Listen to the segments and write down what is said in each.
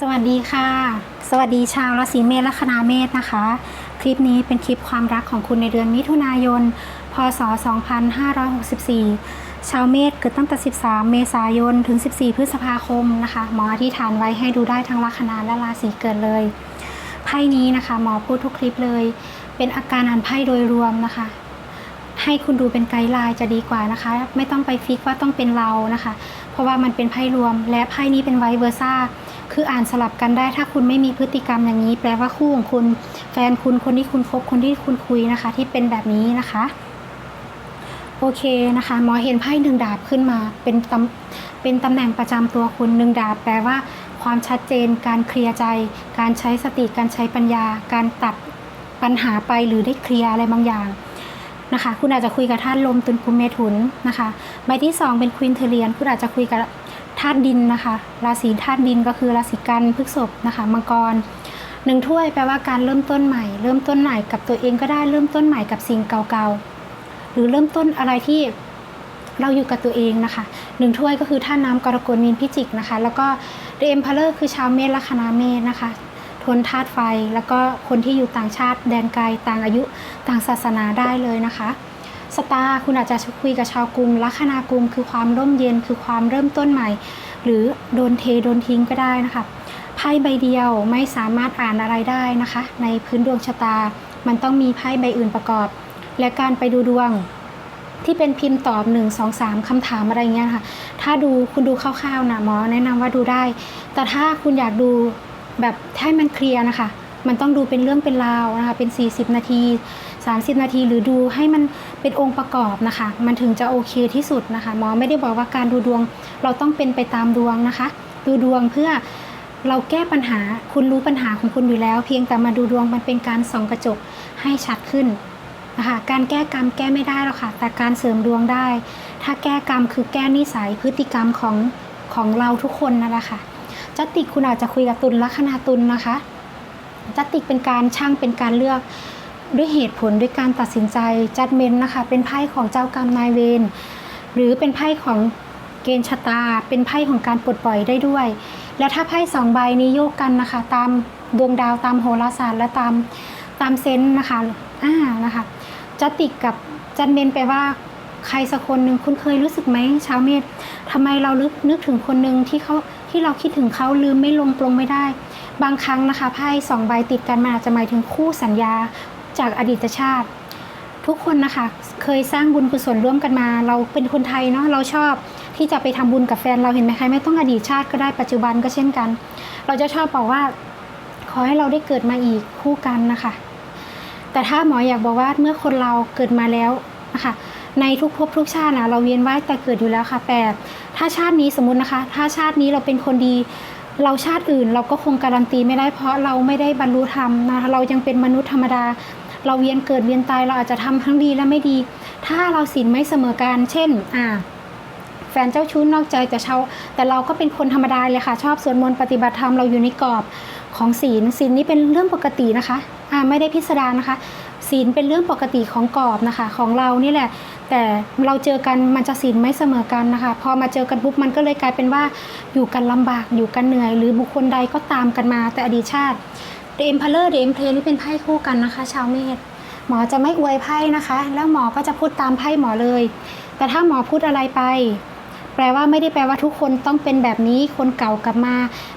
สวัสดีค่ะ สวัสดีชาวราศีเมษและคณาเมษนะคะ คลิปนี้เป็นคลิปความรักของคุณในเดือนมิถุนายน พศ 2564 ชาวเมษเกิดตั้งแต่ 13 เมษายน ถึง 14 พฤษภาคมนะคะ หมออธิษฐานไว้ให้ดูได้ทั้งลัคนาและราศีเกิดเลย ไพ่นี้นะคะหมอพูดทุกคลิปเลย เป็นอาการอ่านไพ่โดยรวมนะคะ ให้คุณดูเป็นไกด์ไลน์จะดีกว่านะคะ ไม่ต้องไปฟิกว่าต้องเป็นเรานะคะ เพราะว่ามันเป็นไพ่รวม และไพ่นี้เป็นไวเวอร์ซ่า คืออ่านสลับกันได้ถ้าคุณไม่มีพฤติกรรมอย่างนี้ แปลว่าคู่ของคุณแฟนคุณคนที่คุณคบคนที่คุณคุยนะคะ ที่เป็นแบบนี้นะคะโอเคนะคะหมอเห็นไพ่หนึ่งดาบขึ้นมาเป็นตำเป็นตำแหน่งประจำตัวคุณหนึ่งดาบแปลว่าความชัดเจน การเคลียร์ใจ การใช้สติการใช้ปัญญา การตัดปัญหาไปหรือได้เคลียร์อะไรบางอย่างนะคะ คุณอาจจะคุยกับธาตุลมตุลคุมเมถุนนะคะใบที่ 2 เป็นควินเทเลียน คุณอาจจะคุยกับาตุดินนะคะ ราศีธาตุดินก็คือราศีกันพฤษภนะคะมังกรหนึ่งถ้วยแปลว่าการเริ่มต้นใหม่ เริ่มต้นใหม่กับตัวเองก็ได้เริ่มต้นใหม่กับสิ่งเก่าๆ หรือเริ่มต้นอะไรที่เราอยู่กับตัวเองนะคะหนึ่งถ้วยก็คือท่าตุน้ำกรกฎมีนพิจิกนะคะ แล้วก็เดมพาเลอร์คือชาวเมษละคณาเมษนะคะทนธาตุไฟ แล้วก็คนที่อยู่ต่างชาติแดนไกลต่างอายุต่างศาสนาได้เลยนะคะ สตาร์คุณอาจจะคุยกับชาวกรุงลัคนากรุงคือความร่มเย็นคือความเริ่มต้นใหม่ หรือโดนเทโดนทิ้งก็ได้นะคะไพ่ใบเดียวไม่สามารถอ่านอะไรได้นะคะ ในพื้นดวงชะตา มันต้องมีไพ่ใบอื่นประกอบ และการไปดูดวงที่เป็นพิมพ์ตอบ 1 2 3คำถามอะไรเงี้ยค่ะ ถ้าดูคุณดูคร่าวๆนะหมอแนะนำว่าดูได้ แต่ถ้าคุณอยากดูแบบให้มันเคลียร์นะคะ มันต้องดูเป็นเรื่องเป็นราวนะคะ เป็น 40 นาที 30 นาทีหรือดูให้มันเป็นองค์ประกอบนะคะ มันถึงจะโอเคที่สุดนะคะหมอไม่ได้บอกว่าการดูดวง เราต้องเป็นไปตามดวงนะคะ ดูดวงเพื่อเราแก้ปัญหาคุณรู้ปัญหาของคุณอยู่แล้ว เพียงแต่มาดูดวงมันเป็นการส่องกระจกให้ชัดขึ้นนะคะการแก้กรรมแก้ไม่ได้หรอกค่ะ แต่การเสริมดวงได้ ถ้าแก้กรรมคือแก้นิสัยพฤติกรรมของของเราทุกคนนั่นแหละค่ะจัตติกคุณอาจจะคุยกับตุลลัคนาตุลนะคะจัติกเป็นการช่างเป็นการเลือก ด้วยเหตุผลด้วยการตัดสินใจจัดเมนนะคะ เป็นไพ่ของเจ้ากรรมนายเวรหรือเป็นไพ่ของเกณฑ์ชะตา เป็นไพ่ของการปลดปล่อยได้ด้วย และถ้าไพ่สองใบนี้โยกกันนะคะ ตามดวงดาวตามโหราศาสตร์และตามตามเซนส์นะคะอ่านะคะจัตติกกับจันเมนแปลว่าใครสักคนหนึ่งคุณเคยรู้สึกไหมชาวเมษทำไมเราลึกนึกถึงคนหนึ่งที่เขาที่เราคิดถึงเขาลืมไม่ลงปลงไม่ได้ บางครั้งนะคะไพ่สองใบติดกันมันอาจจะหมายถึงคู่สัญญา จากอดีตชาติ ทุกคนนะคะ เคยสร้างบุญกุศลร่วมกันมา เราเป็นคนไทยเนาะเราชอบที่จะไปทำบุญกับแฟนเราเห็นไหมคะไม่ต้องอดีตชาติก็ได้ปัจจุบันก็เช่นกัน เราจะชอบบอกว่า ขอให้เราได้เกิดมาอีกคู่กันนะคะ แต่ถ้าหมออยากบอกว่าเมื่อคนเราเกิดมาแล้วนะคะในทุกภพทุกชาตินะเราเวียนว่ายแต่เกิดอยู่แล้วค่ะแต่ถ้าชาตินี้สมมตินะคะ ถ้าชาตินี้เราเป็นคนดี เราชาติอื่นเราก็คงการันตีไม่ได้เพราะเราไม่ได้บรรลุธรรมนะคะเรายังเป็นมนุษย์ธรรมดา เราเวียนเกิดเวียนตายเราอาจจะทำทั้งดีและไม่ดี ถ้าเราศีลไม่เสมอกันเช่นอ่าแฟนเจ้าชู้นอกใจแต่เชาแต่เราก็เป็นคนธรรมดาเลยค่ะ ชอบสวดมนต์ปฏิบัติธรรมเราอยู่ในกรอบของศีลศีลนี้เป็นเรื่องปกตินะคะอ่าไม่ได้พิสดารนะคะศีลเป็นเรื่องปกติของกรอบนะคะ ของเรานี่แหละ แต่เราเจอกันมันจะศีลไม่เสมอกันนะคะ พอมาเจอกันปุ๊บมันก็เลยกลายเป็นว่าอยู่กันลำบากอยู่กันเหนื่อย หรือบุคคลใดก็ตามกันมาแต่อดีตชาติ เดมพาเลอร์เดมเพลนี่เป็นไพ่คู่กันนะคะ ชาวเมษหมอจะไม่อวยไพ่นะคะ แล้วหมอก็จะพูดตามไพ่หมอเลย แต่ถ้าหมอพูดอะไรไป แปลว่าไม่ได้แปลว่าทุกคนต้องเป็นแบบนี้ คนเก่ากลับมา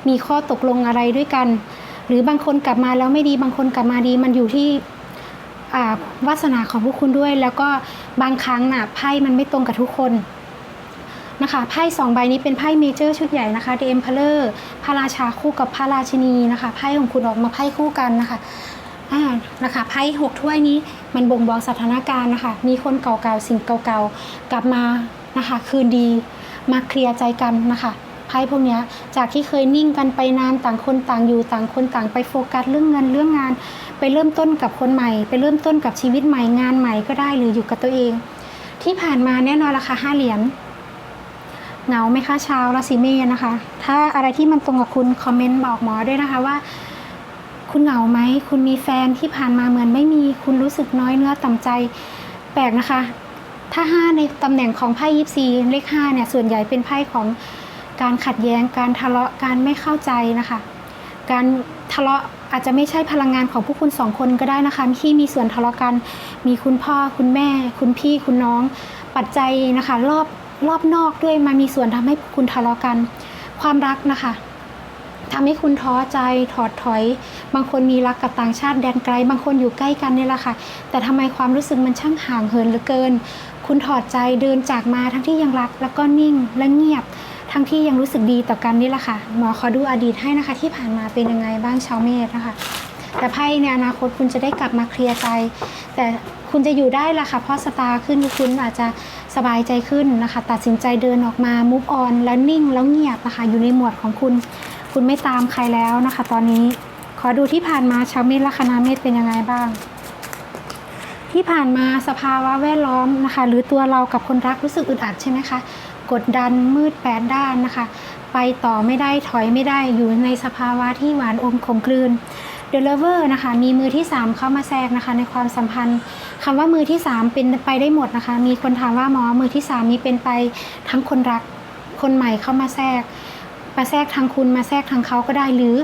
มีข้อตกลงอะไรด้วยกัน หรือบางคนกลับมาแล้วไม่ดีบางคนกลับมาดีมันอยู่ที่อาวาสนาของพวกคุณด้วย แล้วก็บางครั้งน่ะไพ่มันไม่ตรงกับทุกคน นะคะไพ่สองใบนี้เป็นไพ่เมเจอร์ชุดใหญ่นะคะเดมพาเลอร์พระราชาคู่กับพระราชินีนะคะไพ่ของคุณออกมาไพ่คู่กันนะคะอ่านะคะไพ่หกถ้วยนี้มันบ่งบอกสถานการณ์นะคะมีคนเก่าๆสิ่งเก่าๆกลับมานะคะคืนดีมาเคลียร์ใจกันนะคะไพ่พวกนี้จากที่เคยนิ่งกันไปนานต่างคนต่างอยู่ต่างคนต่างไปโฟกัสเรื่องเงินเรื่องงาน ไปเริ่มต้นกับคนใหม่ ไปเริ่มต้นกับชีวิตใหม่งานใหม่ก็ได้หรืออยู่กับตัวเอง ที่ผ่านมาแน่นอนราคาห้าเหรียญ เหงาไหมคะชาวราศีเมษนะคะ ถ้าอะไรที่มันตรงกับคุณคอมเมนต์บอกหมอด้วยนะคะว่า คุณเหงาไหมคุณมีแฟนที่ผ่านมาเหมือนไม่มีคุณรู้สึกน้อยเนื้อต่ำใจแปลกนะคะ ถ้า 5 ในตำแหน่งของไพ่ยิปซีเลข5เนี่ยส่วนใหญ่เป็นไพ่ของการขัดแย้งการทะเลาะการไม่เข้าใจนะคะ การทะเลาะอาจจะไม่ใช่พลังงานของพวกคุณสองคนก็ได้นะคะที่มีส่วนทะเลาะกันมีคุณพ่อคุณแม่ คุณพี่คุณน้องปัจจัยนะคะ รอบ รอบนอกด้วยมามีส่วนทำให้คุณทะเลาะกัน ความรักนะคะทำให้คุณท้อใจถอดถอย บางคนมีรักกับต่างชาติแดนไกล บางคนอยู่ใกล้กันนี่แหละค่ะ แต่ทำไมความรู้สึกมันช่างห่างเหินเหลือเกิน คุณถอดใจเดินจากมาทั้งที่ยังรักแล้วก็นิ่งและเงียบ ทั้งที่ยังรู้สึกดีต่อกันนี่แหละค่ะหมอขอดูอดีตให้นะคะ ที่ผ่านมาเป็นยังไงบ้างชาวเมษนะคะแต่ไพ่ในอนาคตคุณจะได้กลับมาเคลียร์ใจ แต่คุณจะอยู่ได้ละค่ะเพราะสตาร์ขึ้นคุณอาจจะ สบายใจขึ้นนะคะ ตัดสินใจเดินออกมา move on แล้วนิ่งแล้วเงียบนะคะ อยู่ในหมวดของคุณ คุณไม่ตามใครแล้วนะคะ ตอนนี้ขอดูที่ผ่านมาชาวเมษลัคนาเมษเป็นยังไงบ้าง ที่ผ่านมาสภาวะแวดล้อมนะคะ หรือตัวเรากับคนรักรู้สึกอึดอัดใช่ไหมคะกดดันมืดแปดด้านนะคะ ไปต่อไม่ได้ถอยไม่ได้อยู่ในสภาวะที่หวานอมขมกลืน The Lover นะคะมีมือที่ 3 เข้ามาแทรกนะคะ ในความสัมพันธ์คำว่ามือที่ 3 เป็นไปได้หมดนะคะ มีคนถามว่าหมอมือที่ 3 นี้เป็นไปทั้งคนรักคนใหม่เข้ามาแทรกมาแทรกทางคุณมาแทรกทางเขาก็ได้หรือ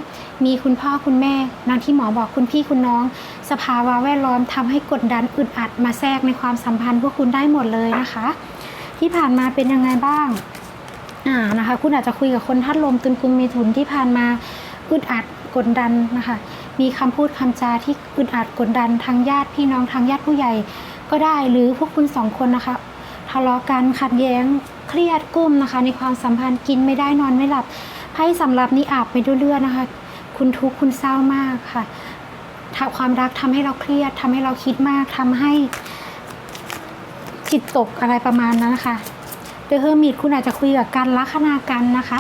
มีคุณพ่อคุณแม่นั่นที่หมอบอกคุณพี่คุณน้อง สภาวะแวดล้อมทำให้กดดันอึดอัดมาแทรกในความสัมพันธ์พวกคุณได้หมดเลยนะคะ ที่ผ่านมาเป็นยังไงบ้างอ่านะคะ คุณอาจจะคุยกับคนทัดลมตุนกุมเมถุนที่ผ่านมาอึดอัดกดดันนะคะ มีคำพูดคำจาที่อึดอัดกดดันทางญาติพี่น้องทางญาติผู้ใหญ่ก็ได้ หรือพวกคุณสองคนนะคะทะเลาะกันขัดแย้งเครียดกุ้มนะคะ ในความสัมพันธ์กินไม่ได้นอนไม่หลับไพ่สำหรับนี้อาบไปด้วยเลือดนะคะ คุณทุกข์คุณเศร้ามากค่ะถ้าความรักทำให้เราเครียดทำให้เราคิดมากทำให้จิตตกอะไรประมาณนั้นนะคะเดอะเฮอร์มิตคุณอาจจะคุยกับกันลัคนากันนะคะ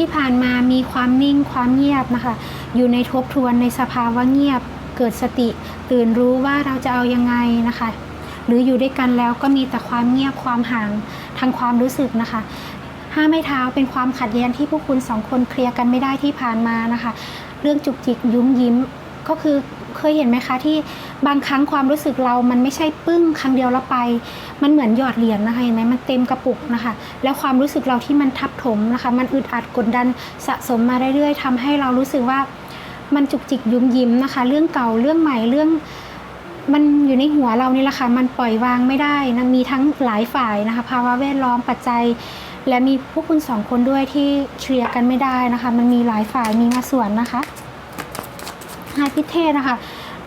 ที่ผ่านมามีความนิ่งความเงียบนะคะ อยู่ในทบทวนในสภาวะเงียบ เกิดสติ ตื่นรู้ว่าเราจะเอายังไงนะคะ หรืออยู่ด้วยกันแล้วก็มีแต่ความเงียบความห่างทางความรู้สึกนะคะห้าไม่เท้าเป็นความขัดแย้งที่พวกคุณสองคนเคลียร์กันไม่ได้ที่ผ่านมานะคะ เรื่องจุกจิกยุ้มยิ้มก็คือ เคยเห็นไหมคะที่บางครั้งความรู้สึกเรามันไม่ใช่ปึ้งครั้งเดียวแล้วไป มันเหมือนหยอดเหรียญนะคะเห็นไหมมันเต็มกระปุกนะคะ แล้วความรู้สึกเราที่มันทับถมนะคะ มันอึดอัดกดดันสะสมมาเรื่อยๆทำให้เรารู้สึกว่ามันจุกจิกยุ้มยิ้มนะคะ เรื่องเก่าเรื่องใหม่เรื่องมันอยู่ในหัวเรานี่แหละค่ะ มันปล่อยวางไม่ได้นะ มีทั้งหลายฝ่ายนะคะ ภาวะแวดล้อมปัจจัย และมีพวกคุณสองคนด้วยที่เคลียร์กันไม่ได้นะคะ มันมีหลายฝ่ายมีมาส่วนนะคะ ฮพิเทศนะคะ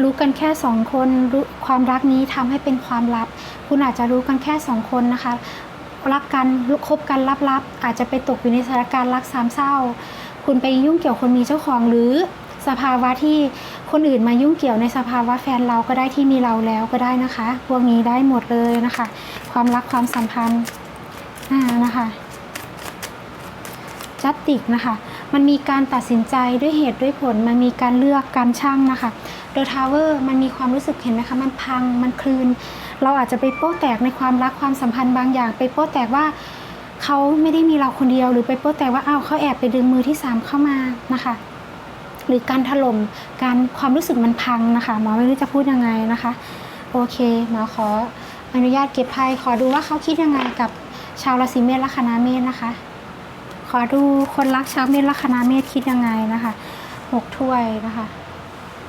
รู้กันแค่สองคนรู้ความรักนี้ทำให้เป็นความลับ คุณอาจจะรู้กันแค่สองคนนะคะรักกันคบกันลับๆอาจจะไปตกอยู่ในสถานการณ์รักสามเศร้า คุณไปยุ่งเกี่ยวคนมีเจ้าของหรือสภาวะที่คนอื่นมายุ่งเกี่ยวในสภาวะแฟนเราก็ได้ที่มีเราแล้วก็ได้นะคะ พวกนี้ได้หมดเลยนะคะ ความรักความสัมพันธ์อ่านะคะจัตติกนะคะ มันมีการตัดสินใจด้วยเหตุด้วยผล มันมีการเลือกการช่างนะคะเดอะทาวเวอร์มันมีความรู้สึกเห็นไหมคะ มันพังมันคลืน เราอาจจะไปโป้แตกในความรักความสัมพันธ์บางอย่าง ไปโป้แตกว่าเขาไม่ได้มีเราคนเดียว หรือไปโป้แตกว่าอ้าวเขาแอบไปดึงมือที่สามเข้ามานะคะหรือการถล่มการความรู้สึกมันพังนะคะหมอไม่รู้จะพูดยังไงนะคะ โอเคหมอขออนุญาตเก็บไพ่ขอดูว่าเขาคิดยังไงกับชาวราศีเมษลัคนาเมษนะคะ อดูคนรักชาวเมษลัคนาเมษคิดยังไงนะคะหกถ้วยนะคะ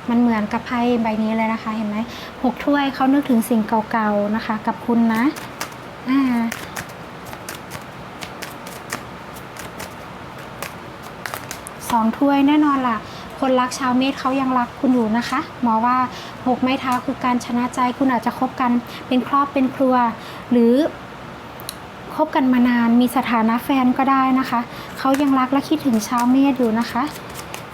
มันเหมือนกับไพ่ใบนี้เลยนะคะ เห็นไหมหกถ้วยเขานึกถึงสิ่งเก่าๆนะคะ กับคุณนะอ่าสองถ้วยแน่นอนล่ะ คนรักชาวเมษเขายังรักคุณอยู่นะคะ หมอว่าหกไม้เท้าคือการชนะใจคุณอาจจะคบกันเป็นครอบเป็นครัว หรือ คบกันมานานมีสถานะแฟนก็ได้นะคะ เขายังรักและคิดถึงชาวเมษอยู่นะคะ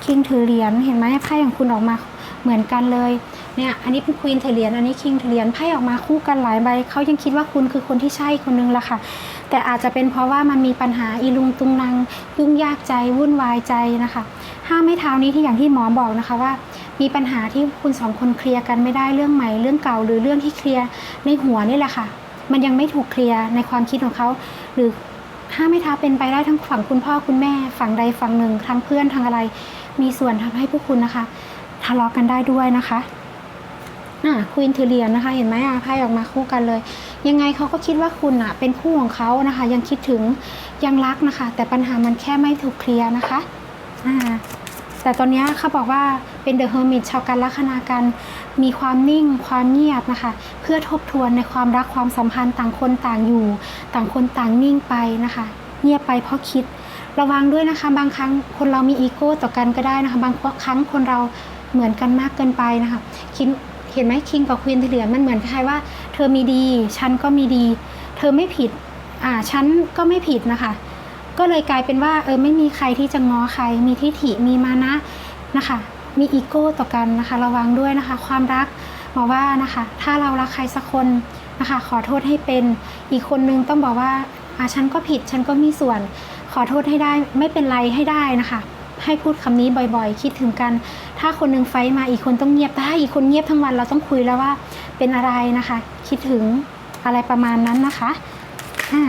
คิงถือเหรียญเห็นไหมไพ่ของคุณออกมาเหมือนกันเลยเนี่ยอันนี้เป็นควีนถือเหรียญอันนี้คิงถือเหรียญไพ่ออกมาคู่กันหลายใบเขายังคิดว่าคุณคือคนที่ใช่คนนึงละค่ะ แต่อาจจะเป็นเพราะว่ามันมีปัญหาอีลุงตุงนางยุ่งยากใจวุ่นวายใจนะคะห้าไม้เท้านี้ที่อย่างที่หมอบอกนะคะว่า มีปัญหาที่คุณสองคนเคลียร์กันไม่ได้เรื่องใหม่เรื่องเก่าหรือเรื่องที่เคลียร์ในหัวนี่แหละค่ะ มันยังไม่ถูกเคลียร์ในความคิดของเขา หรือห้าไม้เท้าเป็นไปได้ทั้งฝั่งคุณพ่อคุณแม่ฝั่งใดฝั่งหนึ่งทั้งเพื่อนทั้งอะไร มีส่วนทำให้พวกคุณนะคะทะเลาะกันได้ด้วยนะคะอะควีนถือเหรียญนะคะ เห็นไหมอะไพ่ออกมาคู่กันเลย ยังไงเขาก็คิดว่าคุณอะ เป็นคู่ของเขานะคะ ยังคิดถึงยังรักนะคะ แต่ปัญหามันแค่ไม่ถูกเคลียร์นะคะอ่า แต่ตอนนี้เขาบอกว่าเป็นเดอะเฮอร์มิตชาวกันลัคนากันมีความนิ่งความเงียบนะคะ เพื่อทบทวนในความรักความสัมพันธ์ต่างคนต่างอยู่ ต่างคนต่างนิ่งไปนะคะ เงียบไปเพราะคิด ระวังด้วยนะคะ บางครั้งคนเรามีอีโก้ต่อกันก็ได้นะคะ บางครั้งคนเราเหมือนกันมากเกินไปนะคะคิดเห็นไหมคิงกับควีนที่เหลือมันเหมือนคล้ายว่า เธอมีดี ฉันก็มีดี เธอไม่ผิดอ่าฉันก็ไม่ผิดนะคะ ก็เลยกลายเป็นว่าเออไม่มีใครที่จะง้อใคร มีทิฐิมีมานะนะคะ มีอีโก้ต่อกันนะคะ ระวังด้วยนะคะ ความรักหมอว่านะคะ ถ้าเรารักใครสักคนนะคะ ขอโทษให้เป็นอีกคนนึงต้องบอกว่าอ่าฉันก็ผิดฉันก็มีส่วน ขอโทษให้ได้ไม่เป็นไรให้ได้นะคะ ให้พูดคำนี้บ่อยๆ คิดถึงกัน ถ้าคนนึงไฟมาอีกคนต้องเงียบแต่ถ้าอีกคนเงียบทั้งวันเราต้องคุยแล้วว่าเป็นอะไรนะคะ คิดถึงอะไรประมาณนั้นนะคะอ่า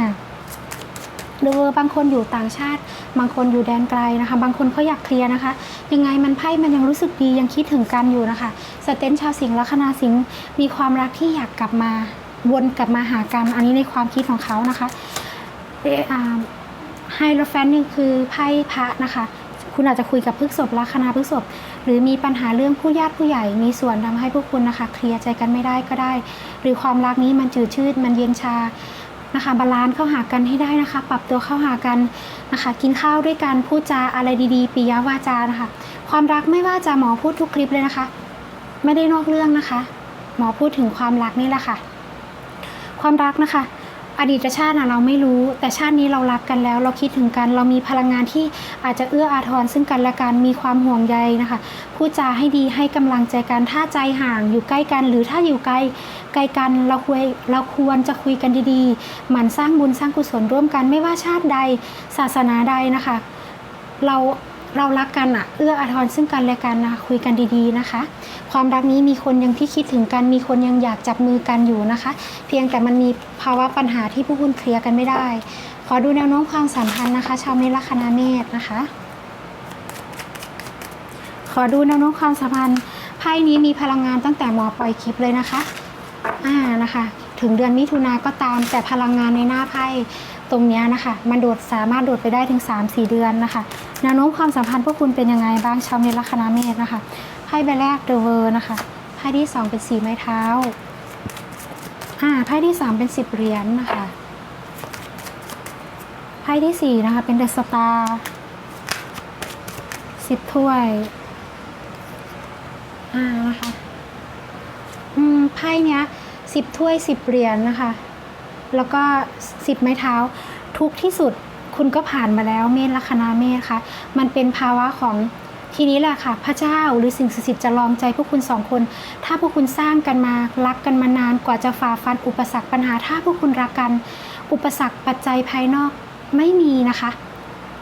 หรือบางคนอยู่ต่างชาติ บางคนอยู่แดนไกลนะคะ บางคนเขาอยากเคลียร์นะคะ ยังไงมันไพ่มันยังรู้สึกดียังคิดถึงกันอยู่นะคะสเตนชาวสิงห์ลัคนาสิงห์มีความรักที่อยากกลับมาวนกลับมาหากัน อันนี้ในความคิดของเขานะคะเอ่อไฮโรแฟนนี่คือไพ่พระนะคะ คุณอาจจะคุยกับพฤกษบลัคนาพฤกษบหรือมีปัญหาเรื่องผู้ญาติผู้ใหญ่ มีส่วนทำให้พวกคุณนะคะ เคลียร์ใจกันไม่ได้ก็ได้ หรือความรักนี้มันจืดชืดมันเย็นชา นะคะ บาลานซ์เข้าหากันให้ได้นะคะ ปรับตัวเข้าหากันนะคะ กินข้าวด้วยกันพูดจาอะไรดีๆปิยวาจานะคะ ความรักไม่ว่าจะหมอพูดทุกคลิปเลยนะคะ ไม่ได้นอกเรื่องนะคะ หมอพูดถึงความรักนี่แหละค่ะ ความรักนะคะ อดีตชาตินะเราไม่รู้ แต่ชาตินี้เรารักกันแล้ว เราคิดถึงกัน เรามีพลังงานที่อาจจะเอื้ออาทรซึ่งกันและกันมีความห่วงใยนะคะพูดจาให้ดีให้กำลังใจกันถ้าใจห่างอยู่ใกล้กัน หรือถ้าอยู่ไกลไกลกันเราควรเราควรจะคุยกันดีๆหมั่นสร้างบุญสร้างกุศลร่วมกันไม่ว่าชาติใดศาสนาใดนะคะ เรา เรารักกันอะเอื้ออาทรซึ่งกันและกันนะคุยกันดีๆนะคะ ความรักนี้มีคนยังที่คิดถึงกัน มีคนยังอยากจับมือกันอยู่นะคะ เพียงแต่มันมีภาวะปัญหาที่ผู้คุณเคลียร์กันไม่ได้ ขอดูแนวโน้มความสัมพันธ์นะคะ ชาวเมลัคนาเมษนะคะ ขอดูแนวโน้มความสัมพันธ์ไพ่นี้มีพลังงานตั้งแต่หมอปล่อยคลิปเลยนะคะอ่านะคะ ถึงเดือนมิถุนาก็ตามแต่พลังงานในหน้าไพ่ ตรงนี้นะคะ มันโดดสามารถโดดไปได้ถึง 3-4 เดือนนะคะแนวโน้มความสัมพันธ์พวกคุณเป็นยังไงบ้างชาวเมษลัคนาเมษนะคะไพ่ใบแรกเดอะเวอร์นะคะไพ่ที่สองเป็นสีไม้เท้าอ่าไพ่ที่สามเป็นสิบเหรียญนะคะไพ่ที่สี่นะคะเป็นเดอะสตาร์สิบถ้วยอ่านะคะอืมไพ่เนี้ยสิบถ้วยสิบเหรียญนะคะ แล้วก็สิบไม้เท้า ทุกที่สุดคุณก็ผ่านมาแล้วเมษลัคนาเมษค่ะ มันเป็นภาวะของทีนี้แหละค่ะ พระเจ้าหรือสิ่งศักดิ์สิทธิ์จะลองใจพวกคุณสองคน ถ้าพวกคุณสร้างกันมารักกันมานานกว่าจะฝ่าฟันอุปสรรคปัญหา ถ้าพวกคุณรักกัน อุปสรรคปัจจัยภายนอกไม่มีนะคะ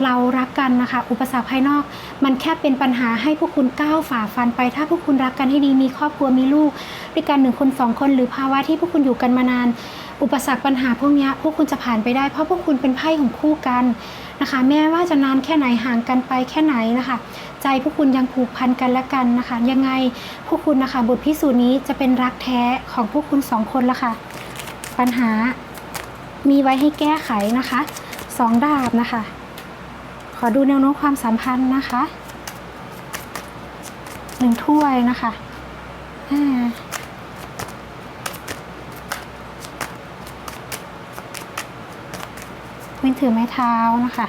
เรารักกันนะคะ อุปสรรคภายนอก มันแค่เป็นปัญหาให้พวกคุณก้าวฝ่าฟันไป ถ้าพวกคุณรักกันให้ดีมีครอบครัวมีลูกด้วยกันหนึ่งคนสองคนหรือภาวะที่พวกคุณอยู่กันมานาน อุปสรรคปัญหาพวกนี้พวกคุณจะผ่านไปได้ เพราะพวกคุณเป็นไพ่ของคู่กันนะคะ แม้ว่าจะนานแค่ไหนห่างกันไปแค่ไหนนะคะ ใจพวกคุณยังผูกพันกันและกันนะคะ ยังไงพวกคุณนะคะบทพิสูจน์นี้จะเป็นรักแท้ของพวกคุณสองคนละค่ะ ปัญหามีไว้ให้แก้ไขนะคะสองดาบนะคะ ขอดูแนวโน้มความสัมพันธ์นะคะหนึ่งถ้วยนะคะอ่าวิน ถือไม้เท้านะคะ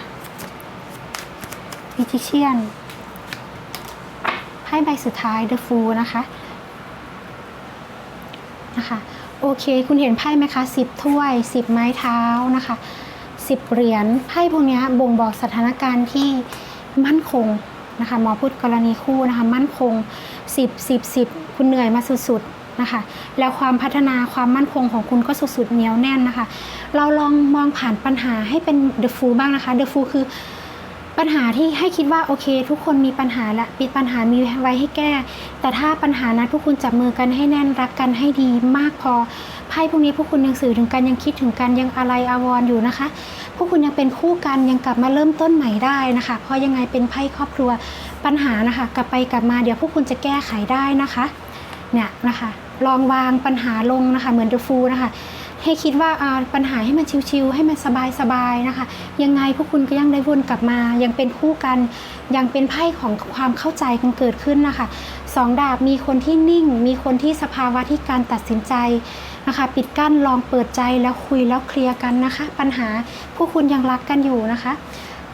พิจิเชียนไพ่ใบสุดท้ายเดอะฟูนะคะนะคะ โอเค คุณเห็นไพ่ไหมคะสิบถ้วยสิบไม้เท้านะคะสิบเหรียญไพ่พวกนี้บ่งบอกสถานการณ์ที่มั่นคงนะคะหมอพูดกรณีคู่นะคะ มั่นคงสิบสิบสิบคุณเหนื่อยมาสุดๆ นะคะ แล้วความพัฒนาความมั่นคงของคุณก็สุดๆเหนียวแน่นนะคะ เราลองมองผ่านปัญหาให้เป็นเดอะฟูบ้างนะคะเดอะฟูคือปัญหาที่ให้คิดว่าโอเค ทุกคนมีปัญหาและปิดปัญหามีไว้ให้แก้ แต่ถ้าปัญหานะทุกคุณจับมือกันให้แน่นรักกันให้ดีมากพอไพ่พวกนี้พวกคุณยังสื่อถึงกันยังคิดถึงกันยังอะไรอาวรณ์อยู่นะคะ พวกคุณยังเป็นคู่กันยังกลับมาเริ่มต้นใหม่ได้นะคะ เพราะยังไงเป็นไพ่ครอบครัวปัญหานะคะ กลับไปกลับมาเดี๋ยวพวกคุณจะแก้ไขได้นะคะ เนี่ยนะคะ ลองวางปัญหาลงนะคะเหมือนเดอะฟูนะคะให้คิดว่าอ่าปัญหาให้มันชิวๆให้มันสบายๆนะคะ ยังไงพวกคุณก็ยังได้วนกลับมา ยังเป็นคู่กัน ยังเป็นไพ่ของความเข้าใจกันเกิดขึ้นนะคะสองดาบมีคนที่นิ่ง มีคนที่สภาวะที่การตัดสินใจนะคะ ปิดกั้นลองเปิดใจแล้วคุยแล้วเคลียร์กันนะคะ ปัญหาพวกคุณยังรักกันอยู่นะคะ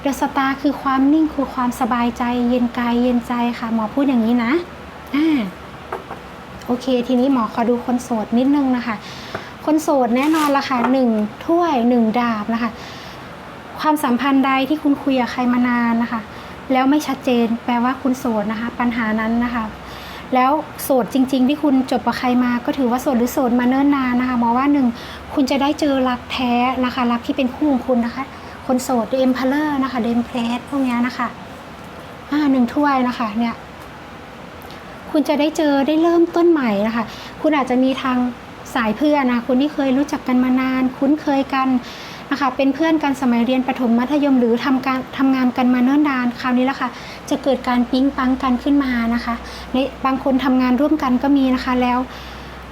เดอะสตาร์คือความนิ่งคือความสบายใจ เย็นกายเย็นใจค่ะหมอพูดอย่างนี้นะอ่า โอเค ทีนี้หมอขอดูคนโสดนิดนึงนะคะ คนโสดแน่นอนละค่ะหนึ่งถ้วยหนึ่งดาบนะคะ ความสัมพันธ์ใดที่คุณคุยกับใครมานานนะคะ แล้วไม่ชัดเจนแปลว่าคุณโสดนะคะ ปัญหานั้นนะคะ แล้วโสดจริง ๆ ที่คุณจบกับใครมา ก็ถือว่าโสดหรือโสดมาเนิ่นนานนะคะหมอว่าหนึ่งคุณจะได้เจอรักแท้นะคะรักที่เป็นคู่ของคุณนะคะ คนโสดเดมพลเลอร์นะคะเดมเพลสพวกนี้นะคะอ่าหนึ่งถ้วยนะคะเนี่ย คุณจะได้เจอได้เริ่มต้นใหม่นะคะ คุณอาจจะมีทางสายเพื่อนนะคนที่เคยรู้จักกันมานาน คุ้นเคยกันนะคะเป็นเพื่อนกันสมัยเรียนประถมมัธยมหรือทำการทำงานกันมาเนิ่นนานคราวนี้ละค่ะ จะเกิดการปิ๊งปังกันขึ้นมานะคะในบางคนทำงานร่วมกันก็มีนะคะแล้ว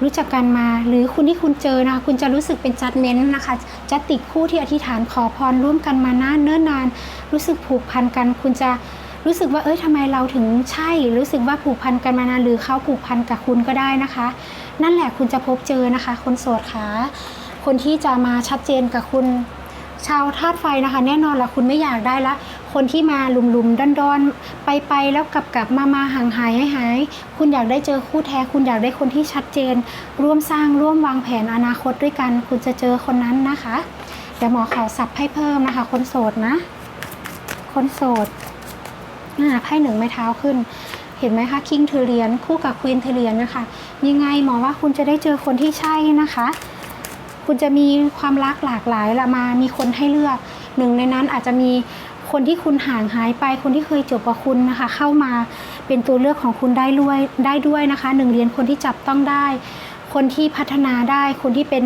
รู้จักกันมา หรือคุณที่คุณเจอนะคะคุณจะรู้สึกเป็นจัดเม้นนะคะจะติดคู่ที่อธิษฐานขอพรร่วมกันมานานเนิ่นนาน รู้สึกผูกพันกัน คุณจะ รู้สึกว่าเอ้ยทำไมเราถึงใช่ รู้สึกว่าผูกพันกันมานานหรือเขาผูกพันกับคุณก็ได้นะคะ นั่นแหละคุณจะพบเจอนะคะ คนโสดค่ะคนที่จะมาชัดเจนกับคุณชาวธาตุไฟนะคะ แน่นอนละคุณไม่อยากได้ละ คนที่มาหลุมๆดอนๆไปไปๆ แล้วกลับกลับมามาห่างหายให้หาย คุณอยากได้เจอคู่แท้ คุณอยากได้คนที่ชัดเจน ร่วมสร้างร่วมวางแผนอนาคตด้วยกัน คุณจะเจอคนนั้นนะคะ เดี๋ยวหมอขอสับให้เพิ่มนะคะ คนโสดนะ คนโสด อ่าไพ่หนึ่งไม้เท้าขึ้น เห็นไหมคะคิงเทเรียนคู่กับควีนเทเรียนนะคะ ยังไงหมอว่าคุณจะได้เจอคนที่ใช่นะคะ คุณจะมีความรักหลากหลายละมามีคนให้เลือกหนึ่งในนั้นอาจจะมีคนที่คุณห่างหายไป คนที่เคยจบกับคุณนะคะ เข้ามาเป็นตัวเลือกของคุณได้ด้วยได้ด้วยนะคะหนึ่งเรียญคนที่จับต้องได้ คนที่พัฒนาได้ คนที่เป็น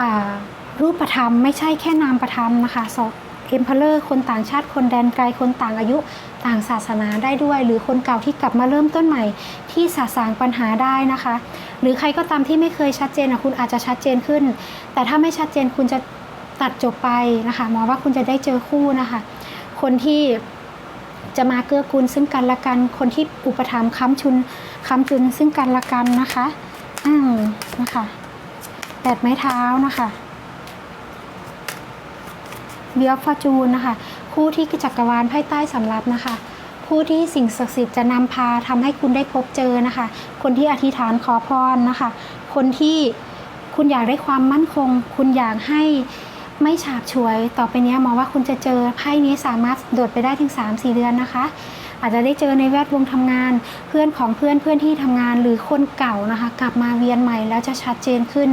อ่ารูปธรรม ไม่ใช่แค่นามประธรรมนะคะสองเอ็มพเลอร์คนต่างชาติคนแดนไกลคนต่างอายุ ต่างศาสนาได้ด้วย หรือคนเก่าที่กลับมาเริ่มต้นใหม่ ที่สะสางปัญหาได้นะคะ หรือใครก็ตามที่ไม่เคยชัดเจนอะคุณอาจจะชัดเจนขึ้น แต่ถ้าไม่ชัดเจนคุณจะตัดจบไปนะคะหมอว่าคุณจะได้เจอคู่นะคะ คนที่จะมาเกื้อกูลซึ่งกันและกัน คนที่อุปถัมภ์ค้ำชุนค้ำจุนซึ่งกันและกันนะคะอืมนะคะแปดไม้เท้านะคะเบียฟอร์จูนนะคะ คู่ที่จักรวาลไพ่ใต้สำรับนะคะ ผู้ที่สิ่งศักดิ์สิทธิ์จะนำพาทำให้คุณได้พบเจอนะคะ คนที่อธิษฐานขอพรนะคะ คนที่คุณอยากได้ความมั่นคง คุณอยากให้ไม่ฉาบฉวย ต่อไปนี้มองว่าคุณจะเจอไพ่นี้สามารถโดดไปได้ถึง 3-4 เดือนนะคะ อาจจะได้เจอในแวดวงทำงาน เพื่อนของเพื่อนเพื่อนที่ทำงานหรือคนเก่านะคะ กลับมาเวียนใหม่แล้วจะชัดเจนขึ้น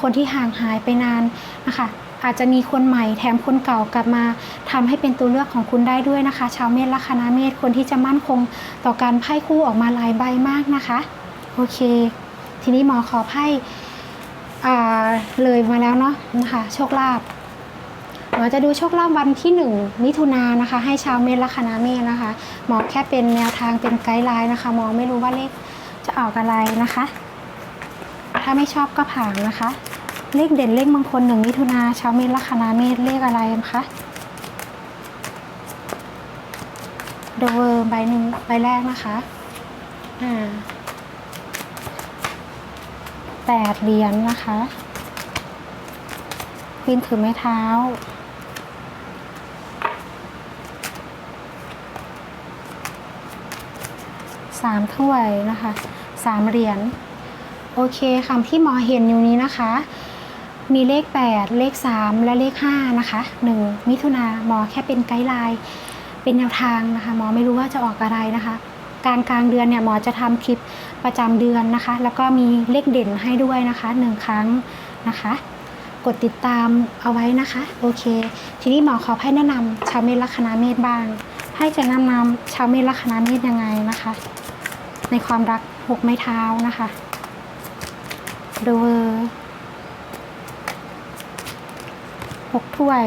คนที่ห่างหายไปนานนะคะ อาจจะมีคนใหม่แถมคนเก่ากลับมาทำให้เป็นตัวเลือกของคุณได้ด้วยนะคะ ชาวเมษละคณะเมษคนที่จะมั่นคงต่อการไพ่คู่ออกมาหลายใบมากนะคะ โอเค ทีนี้หมอขอไพ่เลยมาแล้วเนาะนะคะโชคลาภหมอจะดูโชคลาภวันที่หนึ่งมิถุนายนนะคะ ให้ชาวเมษละคณะเมษนะคะหมอแค่เป็นแนวทางเป็นไกด์ไลน์นะคะหมอไม่รู้ว่าเลขจะออกอะไรนะคะ ถ้าไม่ชอบก็ผ่านนะคะ เลขเด่นเลขมงคลหนึ่งมิถุนาชาวเมษและคณะเมษเลขอะไรคะเดเวอร์ใบหนึ่งใบแรกนะคะอ่าแปดเหรียญนะคะควีนถือไม้เท้าสามถ้วยนะคะสามเหรียญโอเคคำที่หมอเห็นอยู่นี้นะคะ มีเลข 8 เลข 3 และเลข 5 นะคะ 1 มิถุนาหมอแค่เป็นไกด์ไลน์เป็นแนวทางนะคะ หมอไม่รู้ว่าจะออกอะไรนะคะการกลางเดือนเนี่ยหมอจะทำคลิปประจำเดือนนะคะ แล้วก็มีเลขเด่นให้ด้วยนะคะหนึ่งครั้งนะคะ กดติดตามเอาไว้นะคะ โอเค ทีนี้หมอขอให้แนะนำชาวเมษลัคนาเมษบ้างให้จะแนะนำชาวเมษลัคนาเมษยังไงนะคะ ในความรักหกไม้เท้านะคะเดเวอร์หก ถ้วย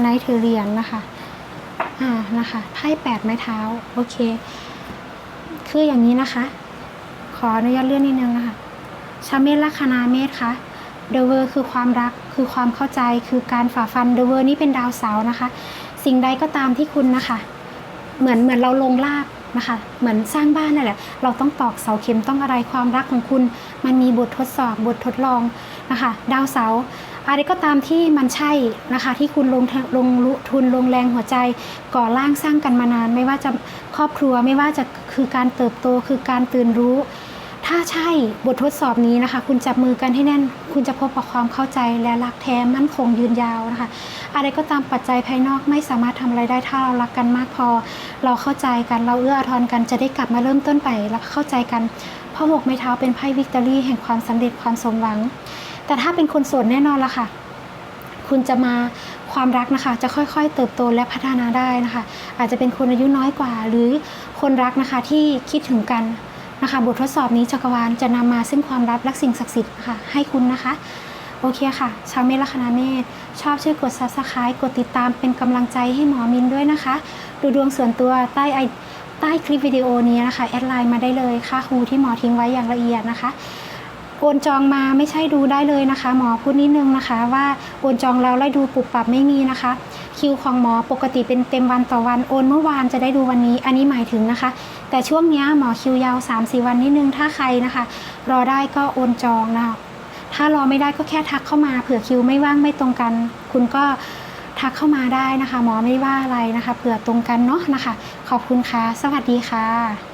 ไนท์ถือเหรียญนะคะ อ่า นะคะ ไพ่แปดไม้เท้า โอเค คืออย่างนี้นะคะ ขออนุญาตเลื่อนนิดนึงนะคะ ชาวเมษลัคนาเมษคะ เดเวอร์คือความรัก คือความเข้าใจ คือการฝ่าฟัน เดเวอร์นี่เป็นดาวเสาร์นะคะ สิ่งใดก็ตามที่คุณนะคะ เหมือน เหมือนเราลงรากนะคะ เหมือนสร้างบ้านนั่นแหละ เราต้องตอกเสาเข็มต้องอะไรความรักของคุณ มันมีบททดสอบบททดลองนะคะดาวเสาร์อะไรก็ตามที่มันใช่นะคะ ที่คุณลงลงทุนลงแรงหัวใจ ก่อร่างสร้างกันมานาน ไม่ว่าจะครอบครัวไม่ว่าจะคือการเติบโตคือการตื่นรู้ ถ้าใช่บททดสอบนี้นะคะ คุณจับมือกันให้แน่น คุณจะพบกับความเข้าใจและรักแท้มั่นคงยืนยาวนะคะ อะไรก็ตามปัจจัยภายนอกไม่สามารถทำอะไรได้ถ้าเรารักกันมากพอ เราเข้าใจกันเราเอื้ออาทรกันจะได้กลับมาเริ่มต้นใหม่และเข้าใจกัน เพราะหกไม้เท้าเป็นไพ่วิกตอรี่แห่งความสำเร็จความสมหวัง แต่ถ้าเป็นคนโสดแน่นอนละค่ะ คุณจะมาความรักนะคะ จะค่อยๆ เติบโตและพัฒนาได้นะคะ อาจจะเป็นคนอายุน้อยกว่า หรือคนรักนะคะที่คิดถึงกันนะคะ บททดสอบนี้จักรวาลจะนำมาซึ่งความรักและสิ่งศักดิ์สิทธิ์นะคะให้คุณนะคะโอเคค่ะ ชาวเมลัคนาเมษชอบช่วยกด subscribe กดติดตามเป็นกำลังใจให้หมอมินด้วยนะคะ ดูดวงส่วนตัวใต้ไอ ใต้คลิปวิดีโอนี้นะคะแอดไลน์มาได้เลยค่าครูที่หมอทิ้งไว้อย่างละเอียดนะคะโอนจองมาไม่ใช่ดูได้เลยนะคะ หมอพูดนิดนึงนะคะ ว่าโอนจองแล้วไล่ดูปุบปรับไม่มีนะคะ คิวของหมอปกติเป็นเต็มวันต่อวันโอนเมื่อวานจะได้ดูวันนี้ อันนี้หมายถึงนะคะ แต่ช่วงนี้หมอคิวยาว 3-4 วันนิดนึงถ้าใครนะคะ รอได้ก็โอนจองนะถ้ารอไม่ได้ก็แค่ทักเข้ามาเผื่อคิวไม่ว่างไม่ตรงกัน คุณก็ ทักเข้ามาได้นะคะ หมอไม่ว่าอะไรนะคะเผื่อตรงกันเนาะนะคะ ขอบคุณค่ะ สวัสดีค่ะ